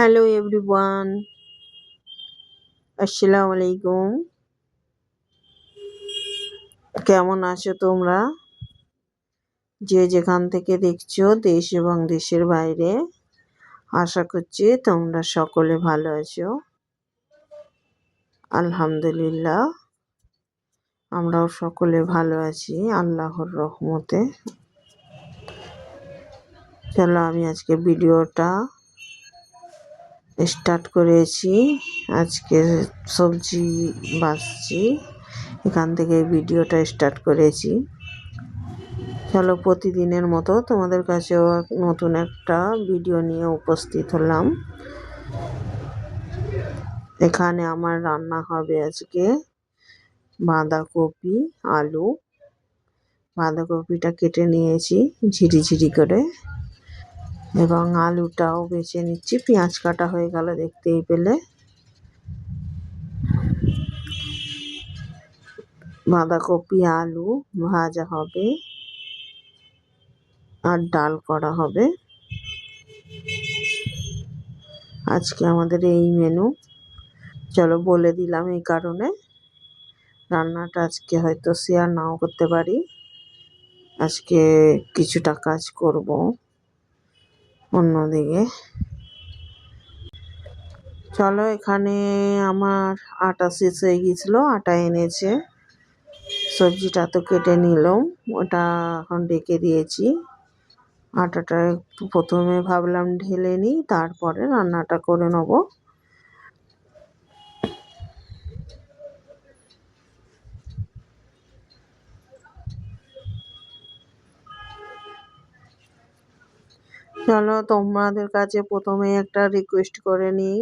Hello everyone আসসালামু আলাইকুম কেমন আছো তোমরা? যে যেখান থেকে দেখছ, দেশ এবং দেশের বাইরে, আশা করছি তোমরা সকলে ভালো আছো। আলহামদুলিল্লাহ, আমরাও সকলে ভালো আছি, আল্লাহর রহমতে। চলো আমি আজকে ভিডিওটা স্টার্ট করেছি। আজকে সবজি বাছছি এখান থেকে ভিডিওটা স্টার্ট করেছি। চলো প্রতিদিনের মতো তোমাদের কাছেও নতুন একটা ভিডিও নিয়ে উপস্থিত হলাম। এখানে আমার রান্না হবে আজকে বাঁধাকপি, আলু। বাঁধাকপিটা কেটে নিয়েছি ঝিরি ঝিরি করে। এবং আলুটাও বেছে নিচ্ছি। পেঁয়াজ কাটা হয়ে গেল দেখতেই পেলে। বাঁধাকপি, আলু ভাজা হবে আর ডাল করা হবে। আজকে আমাদের এই মেনু চলো বলে দিলাম এই কারণে। রান্নাটা আজকে হয়তো শেয়ার নাও করতে পারি। আজকে কিছুটা কাজ করব। অন্যদিকে। চলো এখানে আমার আটা শেষ হয়ে গিয়েছিল, আটা এনেছে। সবজিটা তো কেটে নিলাম, ওটা এখন ডেকে দিয়েছি। আটাটা প্রথমে ভাবলাম ঢেলে নিই, তারপরে রান্নাটা করে নেব। চলো, তোমাদের কাছে প্রথমে একটা রিকোয়েস্ট করে নিই।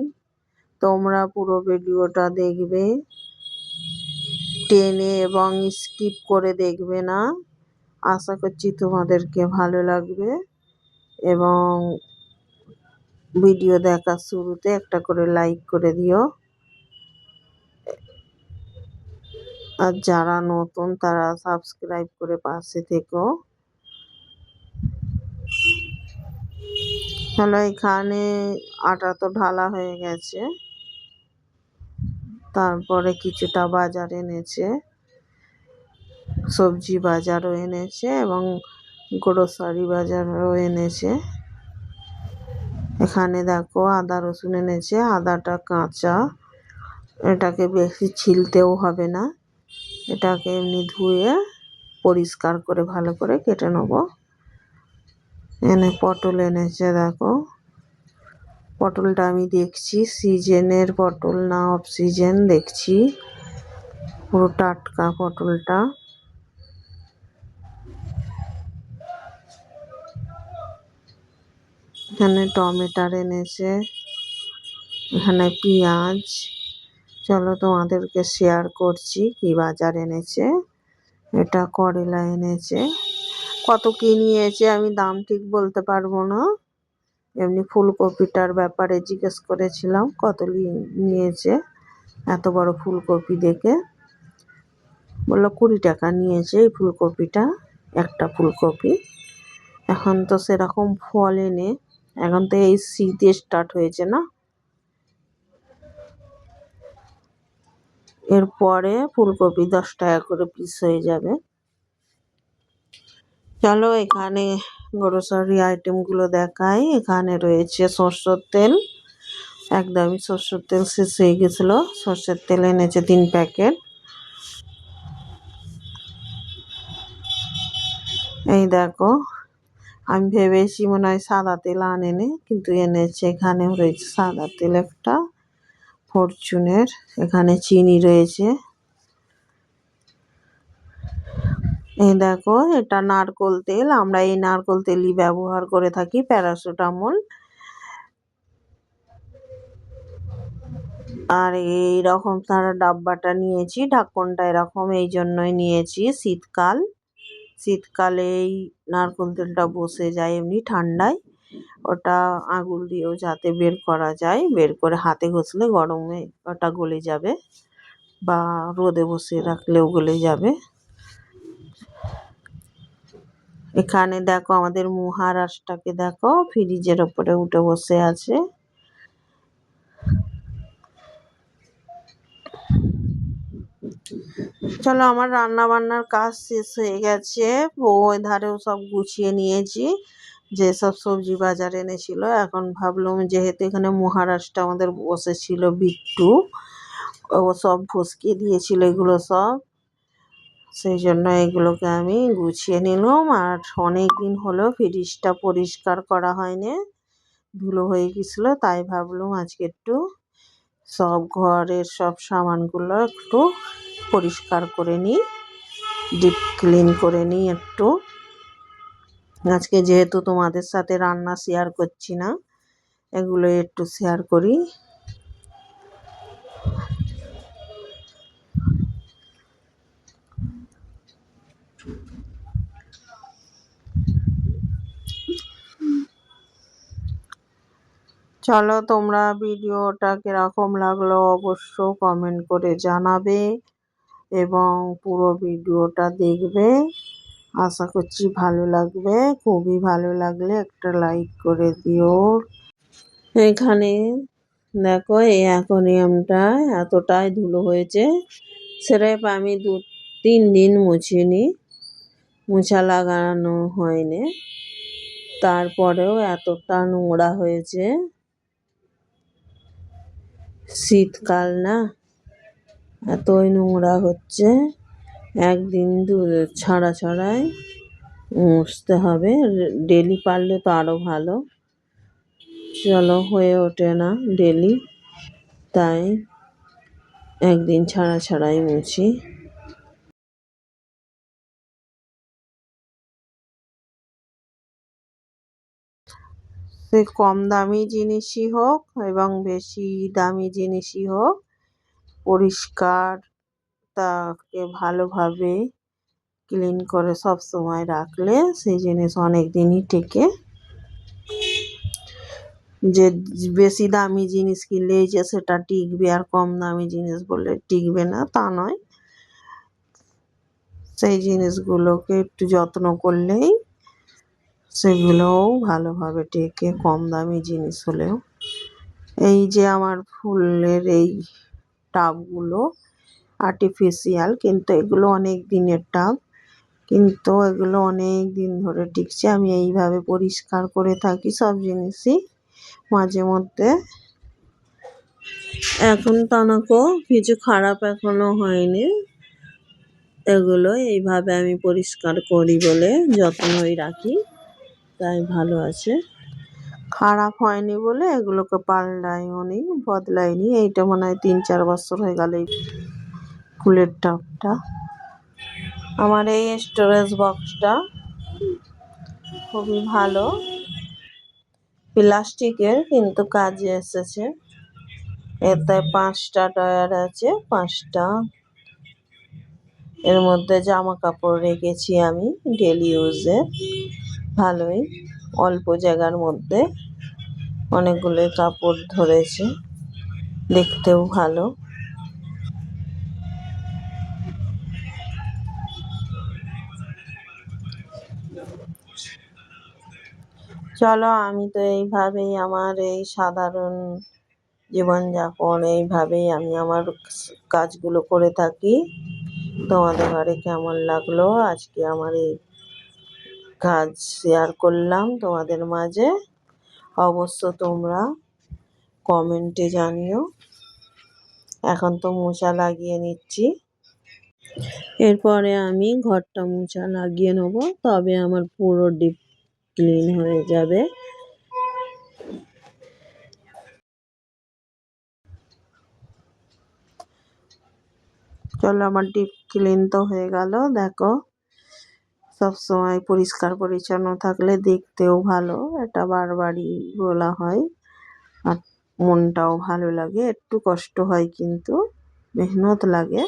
তোমরা পুরো ভিডিওটা দেখবে, টেনে এবং স্কিপ করে দেখবে না। আশা করছি তোমাদেরকে ভালো লাগবে এবং ভিডিও দেখার শুরুতে একটা করে লাইক করে দিও। আর যারা নতুন, তারা সাবস্ক্রাইব করে পাশে থেকো। হলো এখানে আটা তো ঢালা হয়ে গেছে? তারপরে কিছুটা বাজার এনেছে, সবজি বাজারও এনেছে এবং গ্রোসারি বাজারও এনেছে। এখানে দেখো আদা, রসুন এনেছে, আদাটা কাঁচা। এটাকে বেশি ছিলতেও হবে না, এটাকে এমনি ধুয়ে পরিষ্কার করে ভালো করে কেটে নেব। এনে পটল এনেছে, দেখো। পটলটা আমি দেখছি, সিজনের পটল না অফ সিজন দেখছি। পুরো টাটকা পটলটা। এখানে টমেটার এনেছে, এখানে পেঁয়াজ। চলো তোমাদেরকে শেয়ার করছি কি বাজার এনেছে। এটা করলা এনেছে। কত কি নিয়েছে আমি দাম ঠিক বলতে পারব না। এমনি ফুলকপিটার ব্যাপারে জিজ্ঞেস করেছিলাম, কত নিয়েছে? এত বড় ফুলকপি দেখে। বলল কুড়ি টাকা নিয়েছে এই ফুলকপিটা, একটা ফুলকপি। এখন তো সেরকম ফল এনে, এখন তো এই শীতে স্টার্ট হয়েছে না। এরপরে ফুলকপি দশ টাকা করে পিস হয়ে যাবে। চলো এখানে গ্রোসারি আইটেমগুলো দেখাই। এখানে রয়েছে সরষের তেল। একদমই সরষের তেল শেষ হয়ে গেছিল। সর্ষের তেল এনেছে তিন প্যাকেট। এই দেখো, আমি ভেবেছি মনে হয় সাদা তেল আনেনি, কিন্তু এনেছে। এখানে রয়েছে সাদা তেল একটা। ফরচুনের, এখানে চিনি রয়েছে। এই দেখো, এটা নারকোল তেল, আমরা এই নারকোল তেলই ব্যবহার করে থাকি প্যারাসোটামল। আর এই রকম তারা ডাব্বাটা নিয়েছি, ঢাকনটা এরকম এই জন্যই নিয়েছি শীতকাল। শীতকালে এই নারকোল তেলটা বসে যায় এমনি ঠান্ডায়। ওটা আঙুল দিয়েও যাতে বের করা যায়, বের করে হাতে ঘষলে গরমে ওটা গলে যাবে বা রোদে বসে রাখলেও গলে যাবে। এখানে দেখো আমাদের মহারাজটাকে দেখো, ফ্রিজের ওপরে উঠে বসে আছে। চলো আমার রান্না বান্নার কাজ শেষ হয়ে গেছে। ওই ধারেও সব গুছিয়ে নিয়েছি। যেসব সবজি বাজার এনেছিল, এখন ভাবলাম যেহেতু এখানে মহারাষ্ট্র আমাদের বসেছিল বিট্টু, ও সব ফুসকি দিয়েছিল, এগুলো সব। সেই জন্য এগুলোকে আমি গুছিয়ে নিলাম। আর অনেক দিন হলো ফ্রিজটা পরিষ্কার করা হয়নি, ধুলো হয়ে গেছিল, তাই ভাবলাম আজকে একটু সব ঘরের সব সামানগুলো একটু পরিষ্কার করে নিই, ডিপ ক্লিন করে নিই একটু। আজকে যেহেতু তোমাদের সাথে রান্না শেয়ার করছি না এগুলো একটু শেয়ার করি। চলো তোমরা ভিডিওটা কীরকম লাগল অবশ্য কমেন্ট করে জানাবে এবং পুরো ভিডিওটা দেখবে। আশা করছি ভালো লাগবে। খুবই ভালো লাগলে একটা লাইক করে দিও। এখানে দেখো এই অ্যাকোরিয়ামটা এতটাই ধুলো হয়েছে। স্রেফ আমি দু, তিন দিন মুছিনি। মোছা লাগানো হয়নি। তারপরেও এতটা নোংরা হয়েছে। শীতকাল না? এতই নোংরা হচ্ছে। একদিন দু ছাড়া ছাড়াই মুছতে হবে। ডেলি পারলে তো আরও ভালো। চলো, হয়ে ওঠে না ডেলি। তাই একদিন ছাড়া ছাড়াই মুছি। সে কম দামি জিনিসই হোক এবং বেশি দামি জিনিসই হোক, পরিষ্কার তাকে ভালোভাবে ক্লিন করে সব সময় রাখলে সেই জিনিস অনেক দিনই টেকে। যে বেশি দামি জিনিস কিনলেই যে সেটা টিকবে আর কম দামি জিনিস বললে টিকবে না, তা নয়। সেই জিনিসগুলোকে একটু যত্ন করলেই সেগুলোও ভালোভাবে টেকে কম দামি জিনিস হলেও। এই যে আমার ফুলের এই টাবগুলো আর্টিফিশিয়াল কিন্তু এগুলো অনেক দিনের টাব, কিন্তু এগুলো অনেক দিন ধরে টিকছে। আমি এইভাবে পরিষ্কার করে থাকি সব জিনিসই মাঝে মধ্যে। এখন তানাকো কিছু খারাপ এখনও হয়নি। এগুলো এইভাবে আমি পরিষ্কার করি বলে যত্নই রাখি। তাই ভালো আছে। খারাপ হয়নি বলে এগুলোকে পাল্টাইও নি বদলাইনি এইটা মনে হয় তিন চার বছর হয়ে গেল এই ফুলের টবটা আমার এই স্টোরেজ বক্সটা খুবই ভালো। প্লাস্টিকের, কিন্তু কাজে এসেছে। এতে পাঁচটা টায়ার আছে, পাঁচটা। এর মধ্যে জামা কাপড় রেখেছি আমি ডেলি ইউজে ভালোই। অল্প জায়গার মধ্যে অনেকগুলো কাপড় ধরেছে। দেখতেও ভালো। চলো, আমি তো এইভাবেই আমার এই সাধারণ জীবনযাপন, এইভাবেই আমি আমার কাজগুলো করে থাকি। তোমাদের ঘরে কেমন লাগল? আজকে আমার এই কাজ শেয়ার করলাম তোমাদের মাঝে। অবশ্য তোমরা কমেন্টে জানিও। এখন তো মোচা লাগিয়ে নিচ্ছি। এরপরে আমি ঘরটা মোচা লাগিয়ে নেব, তবে আমার পুরো ডিপ ক্লিন হয়ে যাবে। চলো আমার ডিপ ক্লিন তো হয়ে গেল, দেখো। সব সময় পরিষ্কার পরিচ্ছন্ন থাকলে দেখতেও ভালো। এটা বারবারই বলা হয়। আর মনটাও ভালো লাগে। একটু কষ্ট হয় কিন্তু, মেহনত লাগে।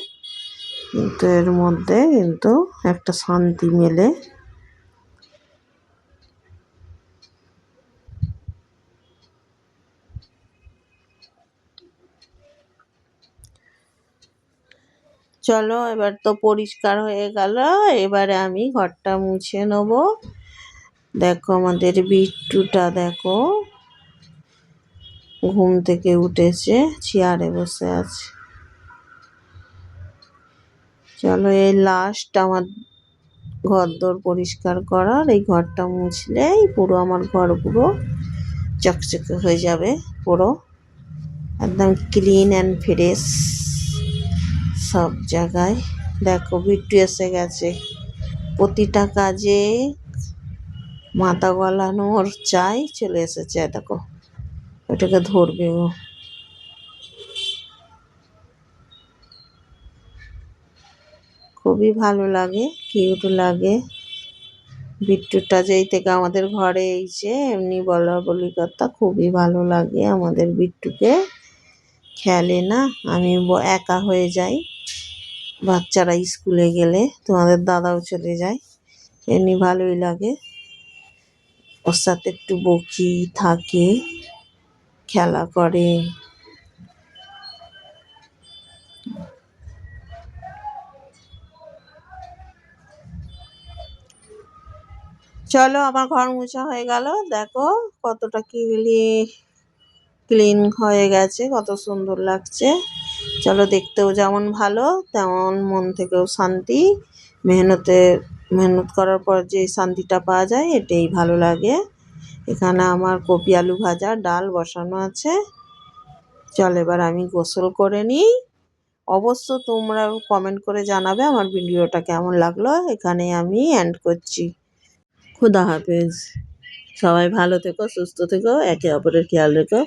কিন্তু এর মধ্যে কিন্তু একটা শান্তি মেলে। চলো এবার তো পরিষ্কার হয়ে গেল, এবারে আমি ঘরটা মুছে নেব। দেখো আমাদের বিট্টুটা দেখো, ঘুম থেকে উঠেছে, চেয়ারে বসে আছে। চলো এই লাস্ট আমার ঘর ঘরদোর পরিষ্কার করার, এই ঘরটা মুছলেই পুরো আমার ঘর পুরো চকচকে হয়ে যাবে পুরো। একদম ক্লিন অ্যান্ড ফ্রেশ সব জায়গায়। দেখো, বিট্টু এসে গেছে। প্রতিটা কাজে মাথা গলানোর চাই চলে এসেছে। দেখো, ওটাকে ধরবে ও। খুবই ভালো লাগে কিউট লাগে। বিট্টুটা যেই থেকে আমাদের ঘরে এইছে এমনি বলা বলি কথা, খুবই ভালো লাগে আমাদের বিট্টুকে। খেলে না, আমি একা হয়ে যাই। বাচ্চারা স্কুলে গেলে তোমাদের দাদাও চলে যায়। এমনি ভালোই লাগে। ওর সাথে একটু বকি থাকে, খেলা করে। চলো আমার ঘর মোছা হয়ে গেল। দেখো কতটা ক্লি ক্লিন হয়ে গেছে, কত সুন্দর লাগছে। চলো দেখতেও যেমন ভালো, তেমন মন থেকেও শান্তি। মেহনতে, মেহনত করার পর যে শান্তিটা পাওয়া যায়, এটাই ভালো লাগে। এখানে আমার কপি আলু ভাজা, ডাল বসানো আছে। চল এবার আমি গোসল করে নিই। অবশ্য তোমরা কমেন্ট করে জানাবে আমার ভিডিওটা কেমন লাগল। এখানে আমি এন্ড করছি। খুদা হাফেজ। সবাই ভালো থেকো, সুস্থ থেকো, একে অপরের খেয়াল রেখো।